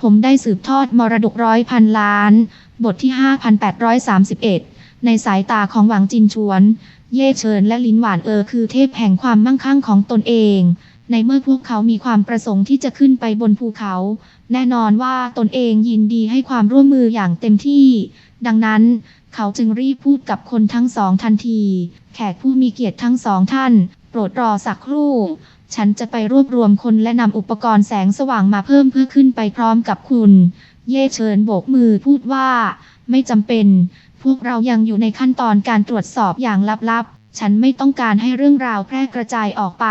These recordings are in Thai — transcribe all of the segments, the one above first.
ผมได้สืบทอดมรดกร้อยพันล้าน บทที่ 5831 ในสายตาของหวังจินชวน เย่เฉินและลินหวานเออคือเทพแห่งความมั่งคั่งของตนเอง ในเมื่อพวกเขามีความประสงค์ที่จะขึ้นไปบนภูเขา แน่นอนว่าตนเองยินดีให้ความร่วมมืออย่างเต็มที่ ดังนั้นเขาจึงรีบพูดกับคนทั้งสองทันที แขกผู้มีเกียรติทั้งสองท่าน โปรดรอสักครู่ ฉันจะไปรวบรวมคนและนำอุปกรณ์แสงสว่างมาเพิ่มเพื่อขึ้นไปพร้อมกับคุณ เย่เฉินโบกมือพูดว่า ไม่จำเป็น พวกเรายังอยู่ในขั้นตอนการตรวจสอบอย่างลับๆ ฉันไม่ต้องการให้เรื่องราวแพร่กระจายออกไป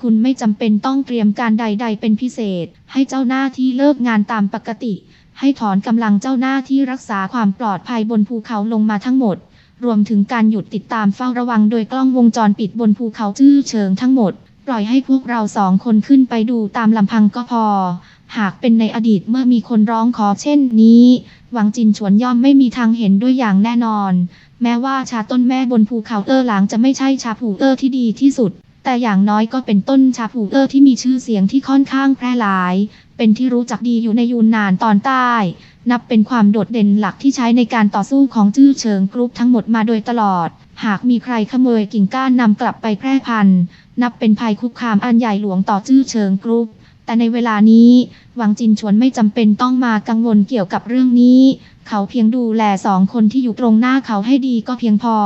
คุณไม่จำเป็นต้องเตรียมการใด ๆ เป็นพิเศษ ให้เจ้าหน้าที่เลิกงานตามปกติ ให้ถอนกำลังเจ้าหน้าที่รักษาความปลอดภัยบนภูเขาลงมาทั้งหมดรวมถึงการหยุดติดตามเฝ้าระวังโดยกล้องวงจรปิดบนภูเขาจื้อเฉิงทั้งหมด ปล่อยให้พวกเราสองคนขึ้นไปดูตามลำพังก็พอ หากเป็นในอดีตเมื่อมีคนร้องขอเช่นนี้ หวังจินฉวนย่อมไม่มีทางเห็นด้วยอย่างแน่นอน แม้ว่าชาต้นแม่บนภูเขาเออหลางจะไม่ใช่ชาผูเออที่ดีที่สุด แต่อย่างน้อยก็เป็นต้นชาผูเออที่มีชื่อเสียงที่ค่อนข้างแพร่หลาย เป็นที่รู้จักดีอยู่ในยูนนานตอนใต้ นับเป็นความโดดเด่นหลักที่ใช้ในการต่อสู้ของจื้อเฉิงกรุ๊ปทั้งหมดมาโดยตลอด หากมีใครขโมยกิ่งก้านนำกลับไปแพร่พันธุ์ นับเป็นภัยคุกคามอันใหญ่หลวงต่อจื้อเฉิงกรุ๊ปแต่ในเวลานี้ หวังจินชวนไม่จำเป็นต้องมากังวลเกี่ยวกับเรื่องนี้ เขาเพียงดูแลสองคนที่อยู่ตรงหน้าเขาให้ดีก็เพียงพอ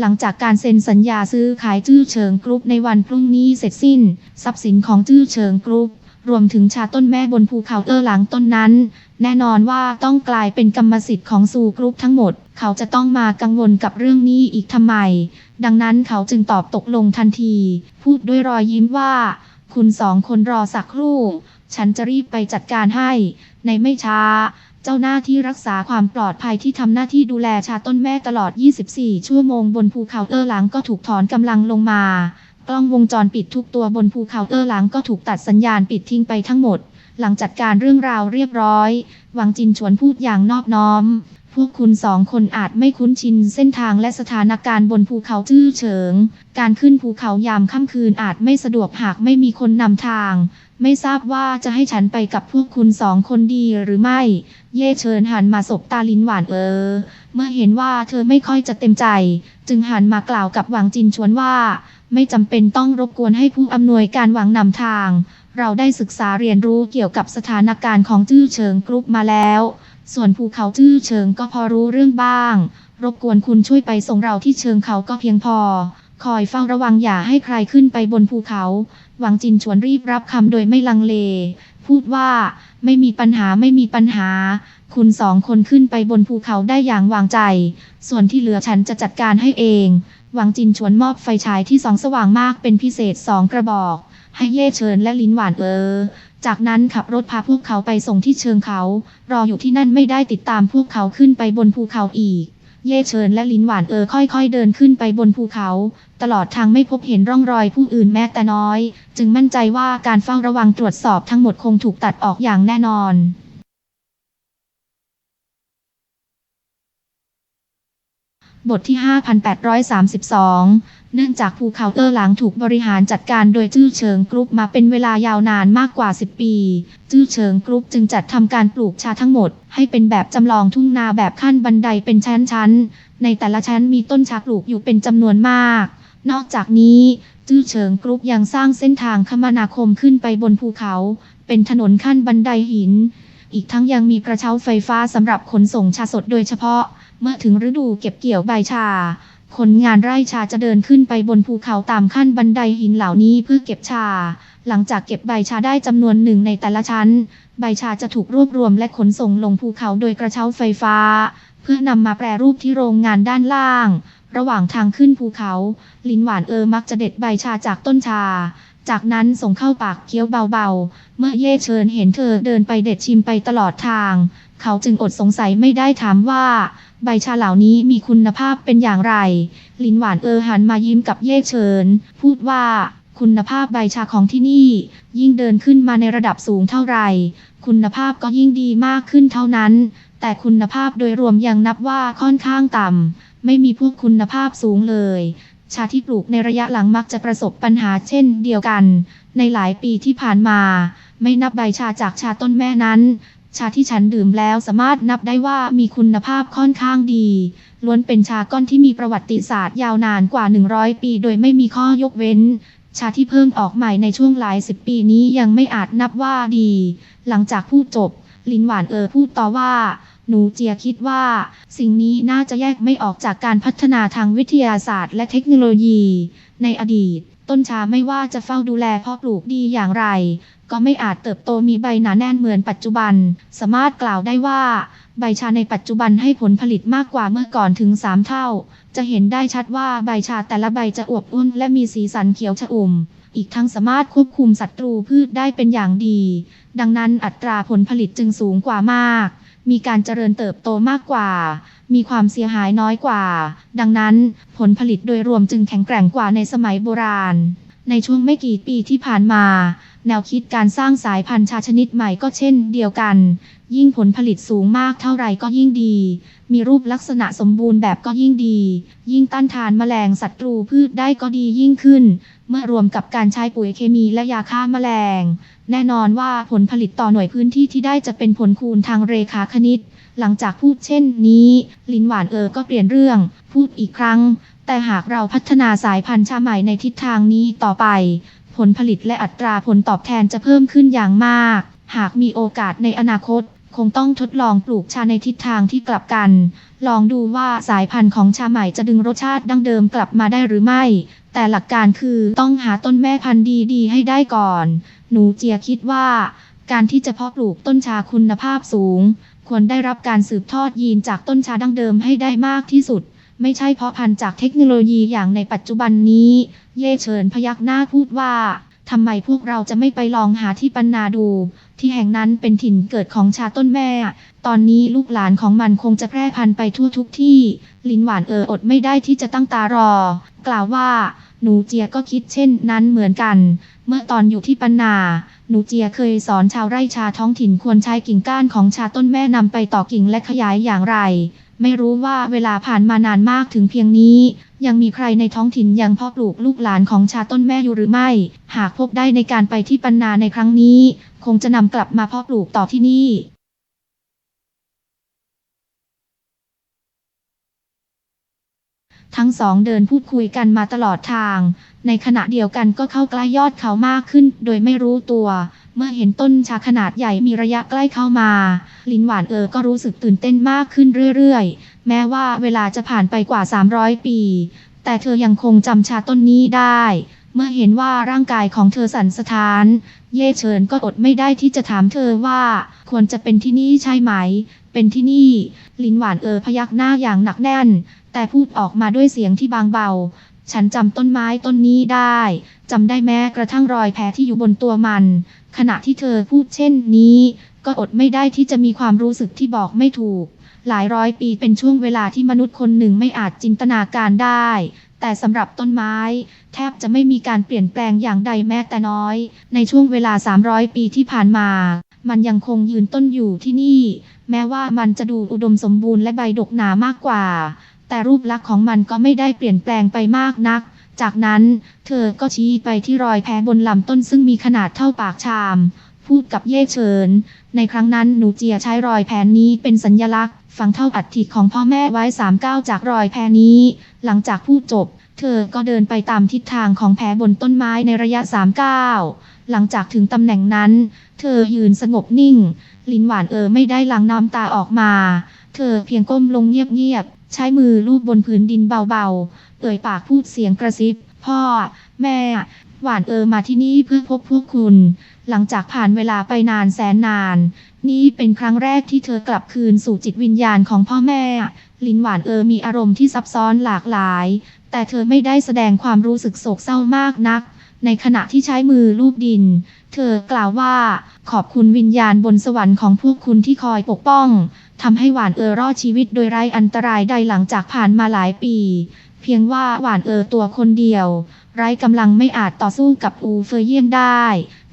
หลังจากการเซ็นสัญญาซื้อขายจื้อเฉิงกรุ๊ปในวันพรุ่งนี้เสร็จสิ้น ทรัพย์สินของจื้อเฉิงกรุ๊ป รวมถึงชาต้นแม่บนภูเขาเออหลังต้นนั้น แน่นอนว่าต้องกลายเป็นกรรมสิทธิ์ของซูกรุ๊ปทั้งหมด เขาจะต้องมากังวลกับเรื่องนี้อีกทำไม ดังนั้นเขาจึงตอบตกลงทันที พูดด้วยรอยยิ้มว่า คุณสองคนรอสักครู่ ฉันจะรีบไปจัดการให้ ในไม่ช้าเจ้าหน้าที่รักษาความปลอดภัยที่ทำหน้าที่ดูแลชาต้นแม่ตลอด 24 ชั่วโมงบนภูเขาเออหลังก็ถูกถอนกำลังลงมา กล้องวงจรปิดทุกตัวบนภูเขาเออหลังก็ถูกตัดสัญญาณปิดทิ้งไปทั้งหมด หลังจัดการเรื่องราวเรียบร้อย หวังจินชวนพูดอย่างนอบน้อม พวกคุณสองคนอาจไม่คุ้นชินเส้นทางและสถานการณ์บนภูเขาจื้อเฉิง การขึ้นภูเขายามค่ำคืนอาจไม่สะดวกหากไม่มีคนนำทาง ไม่ทราบว่าจะให้ฉันไปกับพวกคุณสองคนดีหรือไม่ เย่เชิญหันมาสบตาลินหวานเออ เมื่อเห็นว่าเธอไม่ค่อยจะเต็มใจ จึงหันมากล่าวกับหวังจินชวนว่า ไม่จำเป็นต้องรบกวนให้ผู้อำนวยการวังนำทาง เราได้ศึกษาเรียนรู้เกี่ยวกับสถานการณ์ของจื้อเฉิงกรุ๊ปมาแล้ว ส่วนภูเขาจื้อเฉิงก็พอรู้เรื่องบ้าง รบกวนคุณช่วยไปส่งเราที่เชิงเขาก็เพียงพอ คอยเฝ้าระวังอย่าให้ใครขึ้นไปบนภูเขา หวังจินชวนรีบรับคำโดยไม่ลังเล พูดว่า ไม่มีปัญหาไม่มีปัญหาคุณสองคนขึ้นไปบนภูเขาได้อย่างวางใจ ส่วนที่เหลือฉันจะจัดการให้เอง หวังจินชวนมอบไฟฉายที่สองสว่างมากเป็นพิเศษสองกระบอก ให้เย่เชิญและลิ้นหวานเออ จากนั้นขับรถพาพวกเขาไปส่งที่เชิงเขา รออยู่ที่นั่นไม่ได้ติดตามพวกเขาขึ้นไปบนภูเขาอีก เย่เชิญและลิ้นหวานเออค่อยๆเดินขึ้นไปบนภูเขา ตลอดทางไม่พบเห็นร่องรอยผู้อื่นแม้แต่น้อย จึงมั่นใจว่าการเฝ้าระวังตรวจสอบทั้งหมดคงถูกตัดออกอย่างแน่นอน บทที่ 5832 เนื่องจากภูเขาเตอร์หลังถูกบริหารจัดการโดยจื้อเฉิงกรุ๊ปมาเป็นเวลายาวนานมากกว่า 10 ปี จื้อเฉิงกรุ๊ปจึงจัดทำการปลูกชาทั้งหมด ให้เป็นแบบจำลองทุ่งนาแบบขั้นบันไดเป็นชั้นๆ ในแต่ละชั้นมีต้นชาปลูกอยู่เป็นจำนวนมาก นอกจากนี้จื้อเฉิงกรุ๊ปยังสร้างเส้นทางคมนาคมขึ้นไปบนภูเขา เป็นถนนขั้นบันไดหิน อีกทั้งยังมีกระเช้าไฟฟ้าสำหรับขนส่งชาสดโดยเฉพาะ เมื่อถึงฤดูเก็บเกี่ยวใบชา คนงานไร่ชาจะเดินขึ้นไปบนภูเขาตามขั้นบันไดหินเหล่านี้เพื่อเก็บชา หลังจากเก็บใบชาได้จำนวนหนึ่งในแต่ละชั้น ใบชาจะถูกรวบรวมและขนส่งลงภูเขาโดยกระเช้าไฟฟ้า เพื่อนำมาแปรรูปที่โรงงานด้านล่าง ระหว่างทางขึ้นภูเขา ลินหวานเออมักจะเด็ดใบชาจากต้นชา จากนั้นส่งเข้าปากเคี้ยวเบาๆ เมื่อเย่เชิญเห็นเธอเดินไปเด็ดชิมไปตลอดทาง เขาจึงอดสงสัยไม่ได้ถามว่า ใบชาเหล่านี้มีคุณภาพเป็นอย่างไร ลินหวานเออหันมายิ้มกับเย่เชิญ พูดว่าคุณภาพใบชาของที่นี่ ยิ่งเดินขึ้นมาในระดับสูงเท่าไหร่ คุณภาพก็ยิ่งดีมากขึ้นเท่านั้น แต่คุณภาพโดยรวมยังนับว่าค่อนข้างต่ำไม่มีพวกคุณภาพสูงเลย ชาที่ปลูกในระยะหลังมักจะประสบปัญหาเช่นเดียวกัน ในหลายปีที่ผ่านมา ไม่นับใบชาจากชาต้นแม่นั้น ชาที่ฉันดื่มแล้วสามารถนับได้ว่ามีคุณภาพค่อนข้างดี ล้วนเป็นชาก้อนที่มีประวัติศาสตร์ยาวนานกว่า 100 ปี โดยไม่มีข้อยกเว้น ชาที่เพิ่งออกใหม่ในช่วงหลายสิบปีนี้ยังไม่อาจนับว่าดี หลังจากพูดจบ ลินหวานเออพูดต่อว่า หนูเจียคิดว่า สิ่งนี้น่าจะแยกไม่ออกจากการพัฒนาทางวิทยาศาสตร์ และเทคโนโลยี ในอดีต ต้นชาไม่ว่าจะเฝ้าดูแลพาะปลูกดีอย่างไร ก็ไม่อาจเติบโตมีใบหนาแน่นเหมือนปัจจุบัน สามารถกล่าวได้ว่า ใบชาในปัจจุบันให้ผลผลิตมากกว่าเมื่อก่อนถึง 3 เท่า จะเห็นได้ชัดว่าใบชาแต่ละใบจะอวบอ้วนและมีสีสันเขียวชอุ่มอีกทั้งสามารถควบคุมศัตรูพืชได้เป็นอย่างดี ดังนั้นอัตราผลผลิตจึงสูงกว่ามาก มีการเจริญเติบโตมากกว่า มีความเสียหายน้อยกว่า ดังนั้นผลผลิตโดยรวมจึงแข็งแกร่งกว่าในสมัยโบราณ ในช่วงไม่กี่ปีที่ผ่านมา แนวคิดการสร้างสายพันธุ์ชาชนิดใหม่ก็เช่นเดียวกัน ยิ่งผลผลิตสูงมากเท่าไรก็ยิ่งดี มีรูปลักษณะสมบูรณ์แบบก็ยิ่งดี ยิ่งต้านทานแมลงศัตรูพืชได้ก็ดียิ่งขึ้น เมื่อรวมกับการใช้ปุ๋ยเคมีและยาฆ่าแมลง แน่นอนว่าผลผลิตต่อหน่วยพื้นที่ที่ได้จะเป็นผลคูณทางเรขาคณิต หลังจากพูดเช่นนี้ ลินหวานเออก็เปลี่ยนเรื่อง พูดอีกครั้ง แต่หากเราพัฒนาสายพันธุ์ชาใหม่ในทิศทางนี้ต่อไป ผลผลิตและอัตราผลตอบแทนจะเพิ่มขึ้นอย่างมาก หากมีโอกาสในอนาคต คงต้องทดลองปลูกชาในทิศทางที่กลับกัน ลองดูว่าสายพันธุ์ของชาใหม่จะดึงรสชาติดั้งเดิมกลับมาได้หรือไม่ แต่หลักการคือต้องหาต้นแม่พันธุ์ดีๆ ให้ได้ก่อน หนูเจียคิดว่า การที่จะเพาะปลูกต้นชาคุณภาพสูง ควรได้รับการสืบทอดยีนจากต้นชาดั้งเดิมให้ได้มากที่สุด ไม่ใช่เพราะพันจากเทคโนโลยีอย่างในปัจจุบันนี้ เย่เฉินพยักหน้าพูดว่าทำไมพวกเราจะไม่ไปลองหาที่ปันนาดู ที่แห่งนั้นเป็นถิ่นเกิดของชาต้นแม่ ตอนนี้ลูกหลานของมันคงจะแพร่พันธุ์ไปทั่วทุกที่ ลินหวานเอออดไม่ได้ที่จะตั้งตารอ กล่าวว่า หนูเจียก็คิดเช่นนั้นเหมือนกัน เมื่อตอนอยู่ที่ปันนา หนูเจียเคยสอนชาวไร่ชาท้องถิ่นควรใช้กิ่งก้านของชาต้นแม่นำไปต่อกิ่งและขยายอย่างไร ไม่รู้ว่าเวลาผ่านมานานมากถึงเพียงนี้ ยังมีใครในท้องถิ่นยังเพาะปลูกลูกหลานของชาต้นแม่อยู่หรือไม่ หากพบได้ในการไปที่ปันนาในครั้งนี้ คงจะนำกลับมาเพาะปลูกต่อที่นี่ทั้งสองเดินพูดคุยกันมาตลอดทาง ในขณะเดียวกันก็เข้าใกล้ยอดเขามากขึ้น โดยไม่รู้ตัว เมื่อเห็นต้นชาขนาดใหญ่มีระยะใกล้เข้ามา ลินหวานเออก็รู้สึกตื่นเต้นมากขึ้นเรื่อยๆ แม้ว่าเวลาจะผ่านไปกว่า 300 ปี แต่เธอยังคงจำชาต้นนี้ได้ เมื่อเห็นว่าร่างกายของเธอสั่นสะท้าน เย่เฉินก็อดไม่ได้ที่จะถามเธอว่า ควรจะเป็นที่นี่ใช่ไหม เป็นที่นี่ ลินหวานเออพยักหน้าอย่างหนักแน่น แต่พูดออกมาด้วยเสียงที่บางเบาฉันจำต้นไม้ต้นนี้ได้ จำได้แม้กระทั่งรอยแผลที่อยู่บนตัวมัน ขณะที่เธอพูดเช่นนี้ ก็อดไม่ได้ที่จะมีความรู้สึกที่บอกไม่ถูก หลายร้อยปีเป็นช่วงเวลาที่มนุษย์คนหนึ่งไม่อาจจินตนาการได้ แต่สำหรับต้นไม้ แทบจะไม่มีการเปลี่ยนแปลงอย่างใดแม้แต่น้อย ในช่วงเวลา 300 ปีที่ผ่านมามันยังคงยืนต้นอยู่ที่นี่ แม้ว่ามันจะดูอุดมสมบูรณ์และใบดกหนามากกว่า แต่รูปลักษณ์ของมันก็ไม่ได้เปลี่ยนแปลงไปมากนัก จากนั้นเธอก็ชี้ไปที่รอยแผลบนลำต้นซึ่งมีขนาดเท่าปากชาม พูดกับเย่เฉิน ในครั้งนั้นหนูเจียใช้รอยแผลนี้เป็นสัญญลักษณ์ ฝังเท่าอัฐิของพ่อแม่ไว้สามก้าวจากรอยแผลนี้ หลังจากพูดจบ เธอก็เดินไปตามทิศทางของแผลบนต้นไม้ในระยะสามก้าวหลังจากถึงตำแหน่งนั้น เธอยืนสงบนิ่ง ลินหวานเออไม่ได้หลังน้ำตาออกมา เธอเพียงก้มลงเงียบๆ ใช้มือลูบบนพื้นดินเบาๆ เอ่ยปากพูดเสียงกระซิบ พ่อ แม่ หวานเออมาที่นี่เพื่อพบพวกคุณ หลังจากผ่านเวลาไปนานแสนนาน นี่เป็นครั้งแรกที่เธอกลับคืนสู่จิตวิญญาณของพ่อแม่ ลินหวานเออมีอารมณ์ที่ซับซ้อนหลากหลาย แต่เธอไม่ได้แสดงความรู้สึกโศกเศร้ามากนัก ในขณะที่ใช้มือลูบดิน เธอกล่าวว่า ขอบคุณวิญญาณบนสวรรค์ของพวกคุณที่คอยปกป้อง ทำให้หวานเออรอดชีวิตโดยไร้อันตรายใดหลังจากผ่านมาหลายปี เพียงว่าหวานเออตัวคนเดียว ไร้กำลังไม่อาจต่อสู้กับอูเฟยเยี่ยมได้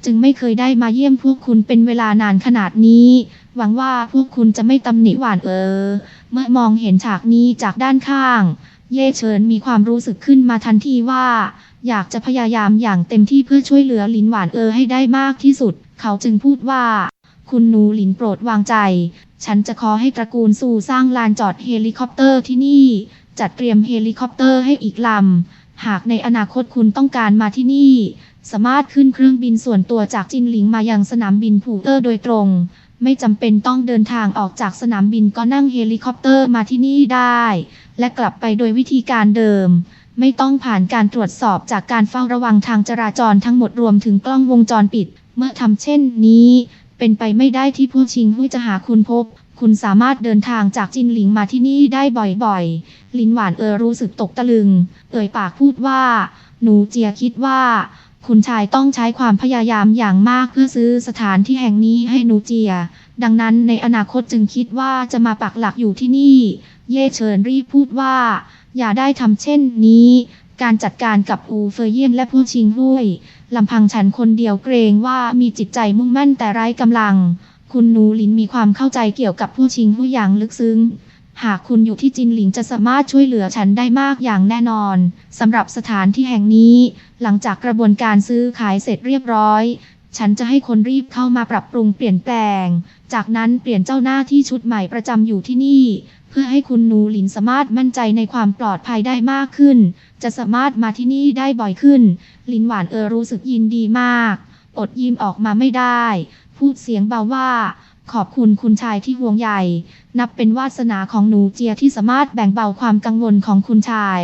จึงไม่เคยได้มาเยี่ยมพวกคุณเป็นเวลานานขนาดนี้ หวังว่าพวกคุณจะไม่ตำหนิหวานเออ เมื่อมองเห็นฉากนี้จากด้านข้าง เย่เฉินมีความรู้สึกขึ้นมาทันทีว่า อยากจะพยายามอย่างเต็มที่เพื่อช่วยเหลือลินหวานเออให้ได้มากที่สุด เขาจึงพูดว่า คุณนูหลินโปรดวางใจ ฉันจะขอให้ตระกูลสู่สร้างลานจอดเฮลิคอปเตอร์ที่นี่ จัดเตรียมเฮลิคอปเตอร์ให้อีกลำ หากในอนาคตคุณต้องการมาที่นี่ สามารถขึ้นเครื่องบินส่วนตัวจากจินหลิงมายังสนามบินผูเตอร์โดยตรง ไม่จำเป็นต้องเดินทางออกจากสนามบินก็นั่งเฮลิคอปเตอร์มาที่นี่ได้ และกลับไปโดยวิธีการเดิมไม่ต้องผ่านการตรวจสอบจากการเฝ้าระวังทางจราจรทั้งหมดรวมถึงกล้องวงจรปิด เมื่อทำเช่นนี้ เป็นไปไม่ได้ที่พวกชิงหุ้ยจะหาคุณพบ คุณสามารถเดินทางจากจินหลิงมาที่นี่ได้บ่อยๆ ลินหวานเออรู้สึกตกตะลึง เอ่ยปากพูดว่า หนูเจียคิดว่า คุณชายต้องใช้ความพยายามอย่างมากเพื่อซื้อสถานที่แห่งนี้ให้หนูเจีย ดังนั้นในอนาคตจึงคิดว่าจะมาปักหลักอยู่ที่นี่ เย่เฉินรีบพูดว่า อย่าได้ทำเช่นนี้ การจัดการกับอูเฟยเยี่ยนและพวกชิงหุ้ย ลำพังฉันคนเดียวเกรงว่ามีจิตใจมุ่งมั่นแต่ไร้กำลัง คุณนูหลินมีความเข้าใจเกี่ยวกับผู้ชิงหุ้ยอย่างลึกซึ้ง หากคุณอยู่ที่จินหลิงจะสามารถช่วยเหลือฉันได้มากอย่างแน่นอนสำหรับสถานที่แห่งนี้ หลังจากกระบวนการซื้อขายเสร็จเรียบร้อย ฉันจะให้คนรีบเข้ามาปรับปรุงเปลี่ยนแปลง จากนั้นเปลี่ยนเจ้าหน้าที่ชุดใหม่ประจำอยู่ที่นี่ เพื่อให้คุณนูหลินสามารถมั่นใจในความปลอดภัยได้มากขึ้น จะสามารถมาที่นี่ได้บ่อยขึ้น ลินหวานเออรู้สึกยินดีมาก อดยิ้มออกมาไม่ได้ พูดเสียงเบาว่า ขอบคุณคุณชายที่ห่วงใยนับเป็นวาสนาของหนูเจียที่สามารถแบ่งเบาความกังวลของคุณชาย